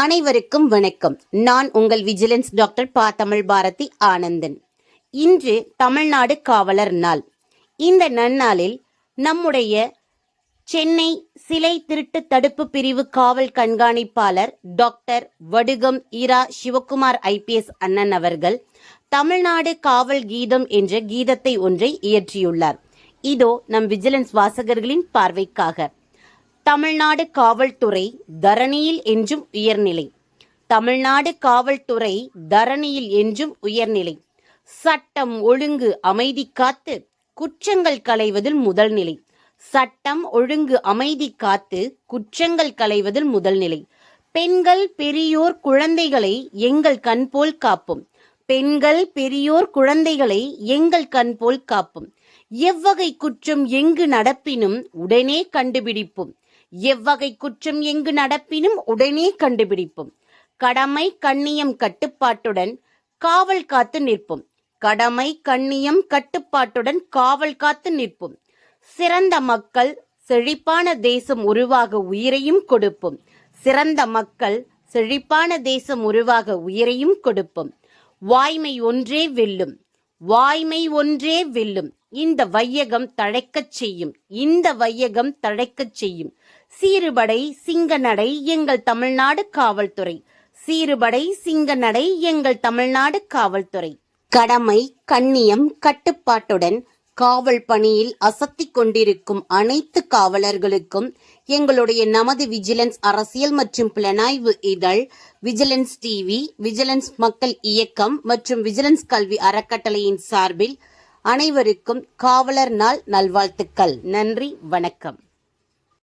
அனைவருக்கும் வணக்கம். நான் உங்கள் விஜிலன்ஸ் டாக்டர் பா தமிழ் பாரதி ஆனந்தன். இன்று தமிழ்நாடு காவலர் நாள். இந்த நன்னாளில் நம்முடைய சென்னை சிலை திருட்டு தடுப்பு பிரிவு காவல் கண்காணிப்பாளர் டாக்டர் வடுகம் இரா சிவகுமார் ஐபிஎஸ் அண்ணன் அவர்கள் தமிழ்நாடு காவல் கீதம் என்ற கீதத்தை ஒன்றை இயற்றியுள்ளார். இதோ நம் விஜிலன்ஸ் வாசகர்களின் பார்வைக்காக. தமிழ்நாடு காவல்துறை தரணியில் என்றும் உயர்நிலை. தமிழ்நாடு காவல்துறை தரணியில் என்றும் உயர்நிலை. சட்டம் ஒழுங்கு அமைதி காத்து குற்றங்கள் களைவதில் முதல் நிலை சட்டம் ஒழுங்கு அமைதி காத்து குற்றங்கள் களைவதில் முதல் நிலை பெண்கள் பெரியோர் குழந்தைகளை எங்கள் கண் போல் காப்போம். பெண்கள் பெரியோர் குழந்தைகளை எங்கள் கண் போல் காப்போம். எவ்வகை குற்றம் எங்கு நடப்பினும் உடனே கண்டுபிடிப்போம். எவ்வகை குற்றம் எங்கு நடப்பினும் உடனே கண்டுபிடிப்போம். கடமை கண்ணியம் கட்டுப்பாட்டுடன் காவல் காத்து நிற்போம். கடமை கண்ணியம் கட்டுப்பாட்டுடன் காவல் காத்து நிற்போம். சிறந்த மக்கள் செழிப்பான தேசம் உருவாக உயிரையும் கொடுப்போம். சிறந்த மக்கள் செழிப்பான தேசம் உருவாக உயிரையும் கொடுப்போம். வாய்மை ஒன்றே வெல்லும். வாய்மை ஒன்றே வெல்லும். இந்த வையகம் தழைக்கச் செய்யும். இந்த வையகம் தழைக்கச் செய்யும். சீறுபடை சிங்கநடை எங்கள் தமிழ்நாடு காவல்துறை. சீறுபடை சிங்கநடை எங்கள் தமிழ்நாடு காவல்துறை. கடமை கண்ணியம் கட்டுப்பாட்டுடன் காவல் பணியில் அசத்திக் கொண்டிருக்கும் அனைத்து காவலர்களுக்கும் எங்களுடைய நமது விஜிலன்ஸ் அரசியல் மற்றும் புலனாய்வு இதழ் விஜிலன்ஸ் டிவி விஜிலன்ஸ் மக்கள் இயக்கம் மற்றும் விஜிலன்ஸ் கல்வி அறக்கட்டளையின் சார்பில் அனைவருக்கும் காவலர் நாள் நல்வாழ்த்துக்கள். நன்றி வணக்கம்.